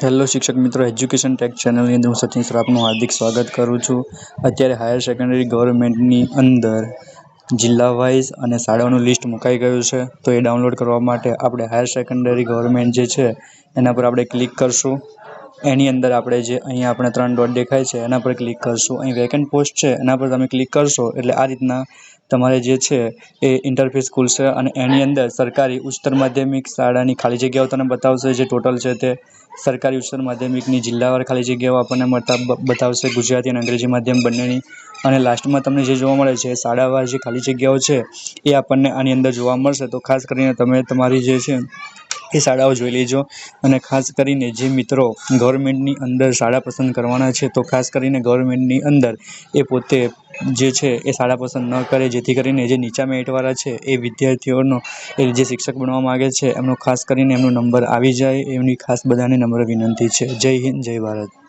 Hello શિક્ષક મિત્રો education tech ચેનલની અંદર હું સચિન સર હાર્દિક સ્વાગત કરું છું. અત્યારે હાયર સેકન્ડરી ગવર્મેન્ટની અંદર જિલ્લા વાઇઝ અને શાળાઓનું લિસ્ટ મુકાઈ ગયું છે. તો એ ડાઉનલોડ કરવા માટે આપણે હાયર સેકન્ડરી ગવર્મેન્ટ જે છે, એના પર આપણે ક્લિક કરશું. એની અંદર આપણે જે અહીંયા આપણે ત્રણ ડોટ દેખાય છે, એના પર ક્લિક કરશું. અહીં વેકેન્ટ પોસ્ટ છે, એના પર તમે ક્લિક કરશો, એટલે આ રીતના તમારે જે છે એ ઇન્ટરફેસ ખુલશે અને એની અંદર સરકારી ઉચ્ચતર માધ્યમિક શાળાની ખાલી જગ્યાઓ તમને બતાવશે, જે ટોટલ છે તે સરકારી ઉચ્ચતર માધ્યમિકની જિલ્લાવાર ખાલી જગ્યાઓ આપણને મળતા બતાવશે. ગુજરાતી અને અંગ્રેજી માધ્યમ બંનેની. અને લાસ્ટમાં તમને જે જોવા મળે છે, શાળાવાર જે ખાલી જગ્યાઓ છે, એ આપણને આની અંદર જોવા મળશે. તો ખાસ કરીને તમે તમારી જે છે એ શાળાઓ જોઈ લેજો. અને ખાસ કરીને જે મિત્રો ગવર્મેન્ટની અંદર શાળા પસંદ કરવાના છે, તો ખાસ કરીને ગવર્મેન્ટની અંદર એ પોતે જે છે એ શાળા પસંદ ન કરે. જેથી કરીને જે નીચા મેરિટવાળા છે, એ વિદ્યાર્થીઓનો, એ જે શિક્ષક બનવા માગે છે, એમનો ખાસ કરીને એમનો નંબર આવી જાય. એમની ખાસ બધાને નમ્ર વિનંતી છે. જય હિન્દ, જય ભારત.